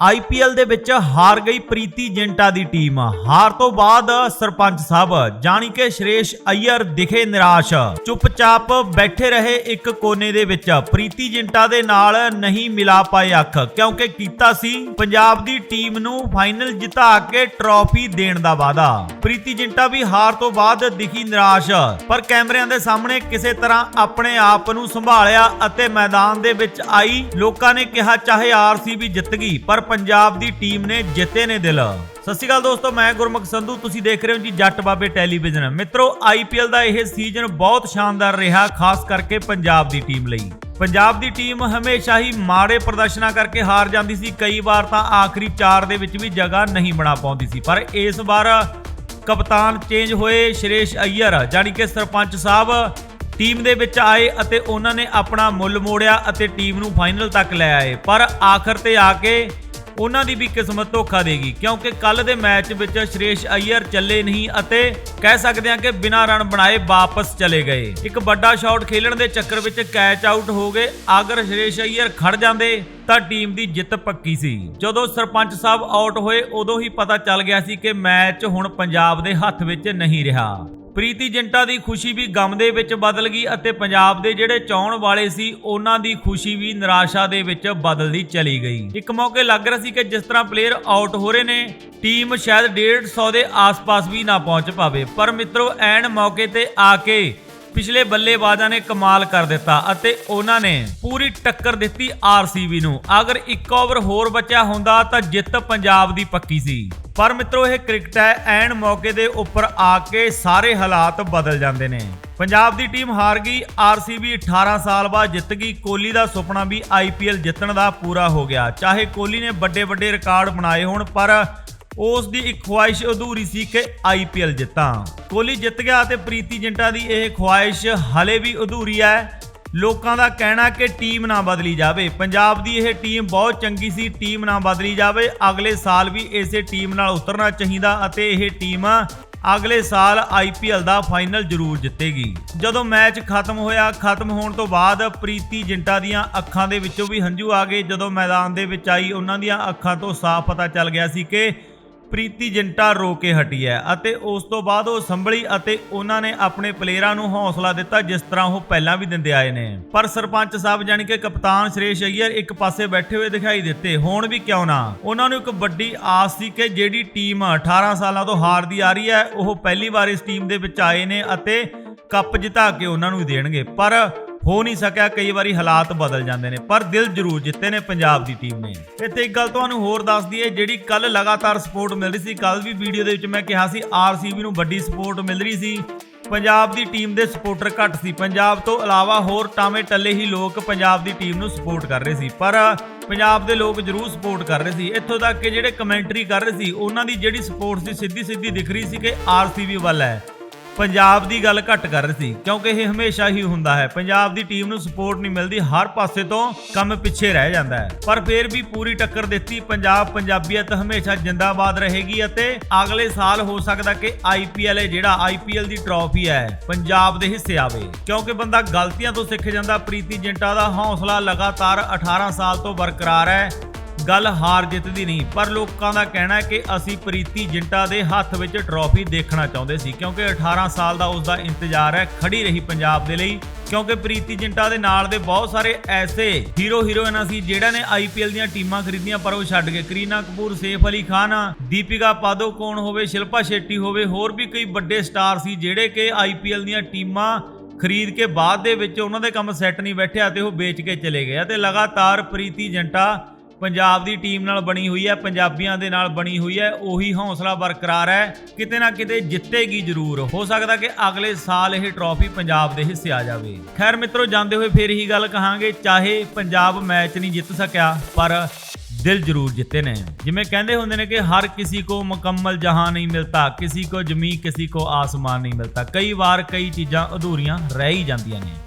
IPL ਦੇ ਵਿੱਚ ਹਾਰ ਗਈ ਪ੍ਰੀਤੀ ਜਿੰਟਾ ਦੀ ਟੀਮ। ਹਾਰ ਤੋਂ ਬਾਅਦ ਸਰਪੰਚ ਸਾਹਿਬ, ਜਾਣੀ ਕਿ ਸ਼੍ਰੇਸ਼ ਅਈਅਰ ਦਿਖੇ ਨਿਰਾਸ਼। ਚੁੱਪਚਾਪ ਬੈਠੇ ਰਹੇ ਇੱਕ ਕੋਨੇ ਦੇ ਵਿੱਚ। ਪ੍ਰੀਤੀ ਜਿੰਟਾ ਦੇ ਨਾਲ ਨਹੀਂ ਮਿਲਾ ਪਾਏ ਅੱਖ, ਕਿਉਂਕਿ ਕੀਤਾ ਸੀ ਪੰਜਾਬ ਦੀ ਟੀਮ ਨੂੰ ਫਾਈਨਲ ਜਿਤਾ ਕੇ ਟਰੋਫੀ ਦੇਣ ਦਾ ਵਾਅਦਾ। ਪ੍ਰੀਤੀ ਜਿੰਟਾ ਵੀ ਹਾਰ ਤੋਂ ਬਾਅਦ ਦਿਖੀ ਨਿਰਾਸ਼, ਪਰ ਕੈਮਰਿਆਂ ਦੇ ਸਾਹਮਣੇ ਕਿਸੇ ਤਰ੍ਹਾਂ ਆਪਣੇ ਆਪ ਨੂੰ ਸੰਭਾਲਿਆ ਅਤੇ ਮੈਦਾਨ ਦੇ ਵਿੱਚ ਆਈ। ਲੋਕਾਂ ਨੇ ਕਿਹਾ, ਚਾਹੇ ਆਰਸੀਬੀ ਜਿੱਤ ਗਈ, ਪਰ ਪੰਜਾਬ ਦੀ ਟੀਮ ਨੇ ਜਿੱਤੇ ਨੇ ਦਿਲ। ਸਤਿ ਸ਼੍ਰੀ ਅਕਾਲ ਦੋਸਤੋ, ਮੈਂ ਗੁਰਮੁਖ ਸੰਧੂ, ਤੁਸੀਂ ਦੇਖ ਰਹੇ ਹੋ ਜੀ ਜੱਟ ਬਾਬੇ ਟੈਲੀਵਿਜ਼ਨ। ਮਿੱਤਰੋ ਆਈਪੀਐਲ ਦਾ ਇਹ ਸੀਜ਼ਨ ਬਹੁਤ ਸ਼ਾਨਦਾਰ ਰਿਹਾ, ਖਾਸ ਕਰਕੇ ਪੰਜਾਬ ਦੀ ਟੀਮ ਲਈ। ਪੰਜਾਬ ਦੀ ਟੀਮ ਹਮੇਸ਼ਾ ਹੀ ਮਾੜੇ ਪ੍ਰਦਰਸ਼ਨਾਂ ਕਰਕੇ ਹਾਰ ਜਾਂਦੀ ਸੀ। ਕਈ ਵਾਰ ਤਾਂ ਆਖਰੀ 4 ਦੇ ਵਿੱਚ ਵੀ ਜਗ੍ਹਾ ਨਹੀਂ ਬਣਾ ਪਾਉਂਦੀ ਸੀ। ਪਰ ਇਸ ਵਾਰ ਕਪਤਾਨ ਚੇਂਜ ਹੋਏ ਸ਼੍ਰੇਸ਼ ਅਈਅਰ, ਜਾਣੀ ਕਿ ਸਰਪੰਚ ਸਾਹਿਬ, ਟੀਮ ਦੇ ਵਿੱਚ ਆਏ ਅਤੇ ਉਹਨਾਂ ਨੇ ਆਪਣਾ ਮੁੱਲ ਮੋੜਿਆ ਅਤੇ ਟੀਮ ਨੂੰ ਫਾਈਨਲ ਤੱਕ ਲੈ ਆਏ। ਪਰ ਆਖਰ ਤੇ ਆ ਕੇ ਉਹਨਾਂ ਦੀ ਵੀ ਕਿਸਮਤ ਧੋਖਾ ਦੇਗੀ, ਕਿਉਂਕਿ ਕੱਲ ਦੇ ਮੈਚ ਵਿੱਚ ਸ਼੍ਰੇਸ਼ ਅਈਅਰ ਚੱਲੇ ਨਹੀਂ ਅਤੇ ਕਹਿ ਸਕਦੇ ਹਾਂ ਕਿ ਬਿਨਾਂ ਰਨ ਬਣਾਏ ਵਾਪਸ ਚਲੇ ਗਏ। ਇੱਕ ਵੱਡਾ ਸ਼ਾਟ ਖੇਲਣ ਦੇ ਚੱਕਰ ਵਿੱਚ ਕੈਚ ਆਊਟ ਹੋ ਗਏ। ਅਗਰ ਸ਼੍ਰੇਸ਼ ਅਈਅਰ ਖੜ ਜਾਂਦੇ, ਤਾਂ ਟੀਮ ਦੀ ਜਿੱਤ ਪੱਕੀ ਸੀ। ਜਦੋਂ ਸਰਪੰਚ ਸਾਹਿਬ ਆਊਟ ਹੋਏ, ਉਦੋਂ ਹੀ ਪਤਾ ਚੱਲ ਗਿਆ ਸੀ ਕਿ ਮੈਚ ਹੁਣ ਪੰਜਾਬ ਦੇ ਹੱਥ ਵਿੱਚ ਨਹੀਂ ਰਿਹਾ। ਪ੍ਰੀਤੀ ਜਿੰਟਾ ਦੀ ਖੁਸ਼ੀ ਵੀ ਗਮ ਦੇ ਵਿੱਚ ਬਦਲ ਗਈ ਅਤੇ ਪੰਜਾਬ ਦੇ ਜਿਹੜੇ ਚਾਹਣ ਵਾਲੇ ਸੀ, ਉਹਨਾਂ ਦੀ ਖੁਸ਼ੀ ਵੀ ਨਿਰਾਸ਼ਾ ਦੇ ਵਿੱਚ ਬਦਲਦੀ ਚਲੀ ਗਈ। ਇੱਕ ਮੌਕੇ ਲੱਗ ਰਿਹਾ ਸੀ ਕਿ ਜਿਸ ਤਰ੍ਹਾਂ ਪਲੇਅਰ ਆਊਟ ਹੋ ਰਹੇ ਨੇ ਟੀਮ ਸ਼ਾਇਦ 150 ਦੇ ਆਸ-ਪਾਸ ਵੀ ਨਾ ਪਹੁੰਚ ਪਾਵੇ। ਪਰ ਮਿੱਤਰੋ, ਐਨ ਮੌਕੇ ਤੇ ਆ ਕੇ ਪਿਛਲੇ ਬੱਲੇਬਾਜ਼ਾਂ ਨੇ ਕਮਾਲ ਕਰ ਦਿੱਤਾ ਅਤੇ ਉਹਨਾਂ ਨੇ ਪੂਰੀ ਟੱਕਰ ਦਿੱਤੀ ਆਰਸੀਬੀ ਨੂੰ। ਅਗਰ ਇੱਕ ਓਵਰ ਹੋਰ ਬਚਿਆ ਹੁੰਦਾ ਤਾਂ ਜਿੱਤ ਪੰਜਾਬ ਦੀ ਪੱਕੀ ਸੀ। ਪਰ ਮਿੱਤਰੋ, ਇਹ ਕ੍ਰਿਕਟ ਹੈ, ਐਨ ਮੌਕੇ ਦੇ ਉੱਪਰ ਆ ਕੇ ਸਾਰੇ ਹਾਲਾਤ ਬਦਲ ਜਾਂਦੇ ਨੇ। ਪੰਜਾਬ ਦੀ ਟੀਮ ਹਾਰ ਗਈ ਆਰਸੀਬੀ 18 ਸਾਲ ਬਾਅਦ ਜਿੱਤ ਗਈ, ਕੋਹਲੀ ਦਾ ਸੁਪਨਾ ਵੀ ਆਈਪੀਐਲ ਜਿੱਤਣ ਦਾ ਪੂਰਾ ਹੋ ਗਿਆ। ਚਾਹੇ ਕੋਹਲੀ ਨੇ ਵੱਡੇ ਵੱਡੇ ਰਿਕਾਰਡ ਬਣਾਏ ਹੋਣ, ਪਰ ਉਸ ਦੀ ਇੱਕ ਖੁਆਇਸ਼ ਅਧੂਰੀ ਸੀ ਕਿ ਆਈਪੀਐਲ ਜਿੱਤਾਂ। ਕੋਹਲੀ ਜਿੱਤ ਗਿਆ ਤੇ ਪ੍ਰੀਤੀ ਜਿੰਟਾ ਦੀ ਇਹ ਖੁਆਇਸ਼ ਹਲੇ ਵੀ ਅਧੂਰੀ ਹੈ। ਲੋਕਾਂ ਦਾ ਕਹਿਣਾ ਕਿ ਟੀਮ ਨਾ ਬਦਲੀ ਜਾਵੇ। ਪੰਜਾਬ ਦੀ ਇਹ ਟੀਮ ਬਹੁਤ ਚੰਗੀ ਸੀ, ਟੀਮ ਨਾ ਬਦਲੀ ਜਾਵੇ। ਅਗਲੇ ਸਾਲ ਵੀ ਇਸੇ ਟੀਮ ਨਾਲ ਉਤਰਨਾ ਚਾਹੀਦਾ ਅਤੇ ਇਹ ਟੀਮ ਅਗਲੇ ਸਾਲ ਆਈਪੀਐਲ ਦਾ ਫਾਈਨਲ ਜ਼ਰੂਰ ਜਿੱਤੇਗੀ। ਜਦੋਂ ਮੈਚ ਖਤਮ ਹੋਇਆ, ਖਤਮ ਹੋਣ ਤੋਂ ਬਾਅਦ ਪ੍ਰੀਤੀ ਜਿੰਟਾ ਦੀਆਂ ਅੱਖਾਂ ਦੇ ਵਿੱਚੋਂ ਵੀ ਹੰਝੂ ਆ ਗਏ। ਜਦੋਂ ਮੈਦਾਨ ਦੇ ਵਿੱਚ ਆਈ, ਉਹਨਾਂ ਦੀਆਂ ਅੱਖਾਂ ਤੋਂ ਸਾਫ਼ ਪਤਾ ਚੱਲ ਗਿਆ ਸੀ ਕਿ ਪ੍ਰੀਤੀ ਜਿੰਟਾ ਰੋ ਕੇ ਹਟੀ ਹੈ ਅਤੇ ਉਸ ਤੋਂ ਬਾਅਦ ਉਹ ਸੰਭਲੀ ਅਤੇ ਉਹਨਾਂ ਨੇ ਆਪਣੇ ਪਲੇਅਰਾਂ ਨੂੰ ਹੌਸਲਾ ਦਿੱਤਾ, ਜਿਸ ਤਰ੍ਹਾਂ ਉਹ ਪਹਿਲਾਂ ਵੀ ਦਿੰਦੇ ਆਏ ਨੇ। ਪਰ ਸਰਪੰਚ ਸਾਹਿਬ ਜਾਣੀ ਕਿ ਕਪਤਾਨ ਸ਼੍ਰੇਸ਼ ਅਈਅਰ ਇੱਕ ਪਾਸੇ ਬੈਠੇ ਹੋਏ ਦਿਖਾਈ ਦਿੱਤੇ, ਹੋਣ ਵੀ ਕਿਉਂ ਨਾ? ਉਹਨਾਂ ਨੂੰ ਇੱਕ ਵੱਡੀ ਆਸ ਸੀ ਕਿ ਜਿਹੜੀ ਟੀਮ 18 ਸਾਲਾਂ ਤੋਂ ਹਾਰਦੀ ਆ ਰਹੀ ਹੈ, ਉਹ ਪਹਿਲੀ ਵਾਰ ਇਸ ਟੀਮ ਦੇ ਵਿੱਚ ਆਏ ਨੇ ਅਤੇ ਕੱਪ ਜਿਤਾ ਕੇ ਉਹਨਾਂ ਨੂੰ ਦੇਣਗੇ। ਪਰ ਹੋ ਨਹੀਂ ਸਕਿਆ, ਕਈ ਵਾਰੀ ਹਾਲਾਤ ਬਦਲ ਜਾਂਦੇ ਨੇ, ਪਰ ਦਿਲ ਜ਼ਰੂਰ ਜਿੱਤੇ ਨੇ ਪੰਜਾਬ ਦੀ ਟੀਮ ਨੇ। ਇੱਥੇ ਇੱਕ ਗੱਲ ਤੁਹਾਨੂੰ ਹੋਰ ਦੱਸ ਦਈਏ, ਜਿਹੜੀ ਕੱਲ ਲਗਾਤਾਰ ਸਪੋਰਟ ਮਿਲ ਰਹੀ ਸੀ ਕੱਲ ਵੀ ਵੀਡੀਓ ਦੇ ਵਿੱਚ ਮੈਂ ਕਿਹਾ ਸੀ ਆਰਸੀਬੀ ਨੂੰ ਵੱਡੀ ਸਪੋਰਟ ਮਿਲ ਰਹੀ ਸੀ। ਪੰਜਾਬ ਦੀ ਟੀਮ ਦੇ ਸਪੋਰਟਰ ਘੱਟ ਸੀ। ਪੰਜਾਬ ਤੋਂ ਇਲਾਵਾ ਹੋਰ ਟਾਵੇਂ ਟੱਲੇ ਹੀ ਲੋਕ ਪੰਜਾਬ ਦੀ ਟੀਮ ਨੂੰ ਸਪੋਰਟ ਕਰ ਰਹੇ ਸੀ। ਪਰ ਪੰਜਾਬ ਦੇ ਲੋਕ ਜ਼ਰੂਰ ਸਪੋਰਟ ਕਰ ਰਹੇ ਸੀ। ਇੱਥੋਂ ਤੱਕ ਕਿ ਜਿਹੜੇ ਕਮੈਂਟਰੀ ਕਰ ਰਹੇ ਸੀ, ਉਹਨਾਂ ਦੀ ਜਿਹੜੀ ਸਪੋਰਟ ਸੀ ਸਿੱਧੀ ਸਿੱਧੀ ਦਿਖ ਰਹੀ ਸੀ ਕਿ ਆਰਸੀਬੀ ਵੱਲ ਹੈ। ਪੰਜਾਬ ਦੀ ਗੱਲ ਘੱਟ ਕਰ ਰਹੀ ਸੀ, ਕਿਉਂਕਿ ਇਹ ਹਮੇਸ਼ਾ ਹੀ ਹੁੰਦਾ ਹੈ। ਪੰਜਾਬ ਦੀ ਟੀਮ ਨੂੰ ਸਪੋਰਟ ਨਹੀਂ ਮਿਲਦੀ, ਹਰ ਪਾਸੇ ਤੋਂ ਕੰਮ ਪਿੱਛੇ ਰਹਿ ਜਾਂਦਾ ਹੈ। ਪਰ ਫਿਰ ਵੀ ਪੂਰੀ ਟੱਕਰ ਦਿੱਤੀ ਪੰਜਾਬ ਪੰਜਾਬੀਅਤ ਹਮੇਸ਼ਾ ਜਿੰਦਾਬਾਦ ਰਹੇਗੀ ਅਤੇ ਅਗਲੇ ਸਾਲ ਹੋ ਸਕਦਾ ਕਿ ਆਈਪੀਐਲ ਹੈ ਜਿਹੜਾ ਆਈਪੀਐਲ ਦੀ ਟਰੋਫੀ ਹੈ, ਪੰਜਾਬ ਦੇ ਹਿੱਸੇ ਆਵੇ। ਕਿਉਂਕਿ ਬੰਦਾ ਗਲਤੀਆਂ ਤੋਂ ਸਿੱਖ ਜਾਂਦਾ, ਪ੍ਰੀਤੀ ਜਿੰਟਾ ਦਾ ਹੌਸਲਾ ਲਗਾਤਾਰ 18 ਸਾਲ ਤੋਂ ਬਰਕਰਾਰ ਹੈ। ਗੱਲ ਹਾਰ ਜਿੱਤ ਦੀ ਨਹੀਂ, ਪਰ ਲੋਕਾਂ ਦਾ ਕਹਿਣਾ ਹੈ ਕਿ ਅਸੀਂ ਪ੍ਰੀਤੀ ਜਿੰਟਾ ਦੇ ਹੱਥ ਵਿੱਚ ਟਰੋਫੀ ਦੇਖਣਾ ਚਾਹੁੰਦੇ ਸੀ, ਕਿਉਂਕਿ 18 ਸਾਲ ਦਾ ਉਸ ਦਾ ਇੰਤਜ਼ਾਰ ਹੈ ਖੜੀ ਰਹੀ ਪੰਜਾਬ ਦੇ ਲਈ, ਕਿਉਂਕਿ ਪ੍ਰੀਤੀ ਜਿੰਟਾ ਦੇ ਨਾਲ ਦੇ ਬਹੁਤ ਸਾਰੇ ਐਸੇ ਹੀਰੋ ਹੀਰੋਇਨਾਂ ਸੀ, ਜਿਹੜਾ ਨੇ ਆਈਪੀਐਲ ਦੀਆਂ ਟੀਮਾਂ ਖਰੀਦੀਆਂ, ਪਰ ਉਹ ਛੱਡ ਗਏ। ਕਰੀਨਾ ਕਪੂਰ, ਸੇਫ ਅਲੀ ਖਾਨ, ਦੀਪਿਕਾ ਪਾਦੋਕੋਣ ਹੋਵੇ, ਸ਼ਿਲਪਾ ਸ਼ੇਟੀ ਹੋਵੇ, ਹੋਰ ਵੀ ਕਈ ਵੱਡੇ ਸਟਾਰ ਸੀ, ਜਿਹੜੇ ਕਿ ਆਈਪੀਐਲ ਦੀਆਂ ਟੀਮਾਂ ਖਰੀਦ ਕੇ ਬਾਅਦ ਦੇ ਵਿੱਚ ਉਹਨਾਂ ਦੇ ਕੰਮ ਸੈੱਟ ਨਹੀਂ ਬੈਠਿਆ ਤੇ ਉਹ ਵੇਚ ਕੇ ਚਲੇ ਗਏ ਤੇ ਲਗਾਤਾਰ ਪ੍ਰੀਤੀ ਜੰਟਾ ਪੰਜਾਬ ਦੀ ਟੀਮ ਨਾਲ ਬਣੀ ਹੋਈ ਹੈ, ਪੰਜਾਬੀਆਂ ਦੇ ਨਾਲ ਬਣੀ ਹੋਈ ਹੈ, ਉਹੀ ਹੌਸਲਾ ਬਰਕਰਾਰ ਹੈ, ਕਿਤੇ ਨਾ ਕਿਤੇ ਜਿੱਤੇਗੀ ਜ਼ਰੂਰ। ਹੋ ਸਕਦਾ ਕਿ ਅਗਲੇ ਸਾਲ ਇਹ ਟਰੋਫੀ ਪੰਜਾਬ ਦੇ ਹਿੱਸੇ ਆ ਜਾਵੇ। ਖੈਰ ਮਿੱਤਰੋ, ਜਾਂਦੇ ਹੋਏ ਫੇਰ ਹੀ ਗੱਲ ਕਹਾਂਗੇ, ਚਾਹੇ ਪੰਜਾਬ ਮੈਚ ਨਹੀਂ ਜਿੱਤ ਸਕਿਆ, ਪਰ ਦਿਲ ਜ਼ਰੂਰ ਜਿੱਤੇ ਨੇ। ਜਿਵੇਂ ਕਹਿੰਦੇ ਹੁੰਦੇ ਨੇ ਕਿ ਹਰ ਕਿਸੇ ਕੋ ਮੁਕੰਮਲ ਜਹਾਂ ਨਹੀਂ ਮਿਲਤਾ, ਕਿਸੇ ਕੋ ਜ਼ਮੀਨ, ਕਿਸੇ ਕੋ ਆਸਮਾਨ ਨਹੀਂ ਮਿਲਤਾ। ਕਈ ਵਾਰ ਕਈ ਚੀਜ਼ਾਂ ਅਧੂਰੀਆਂ ਰਹਿ ਹੀ ਜਾਂਦੀਆਂ ਨੇ।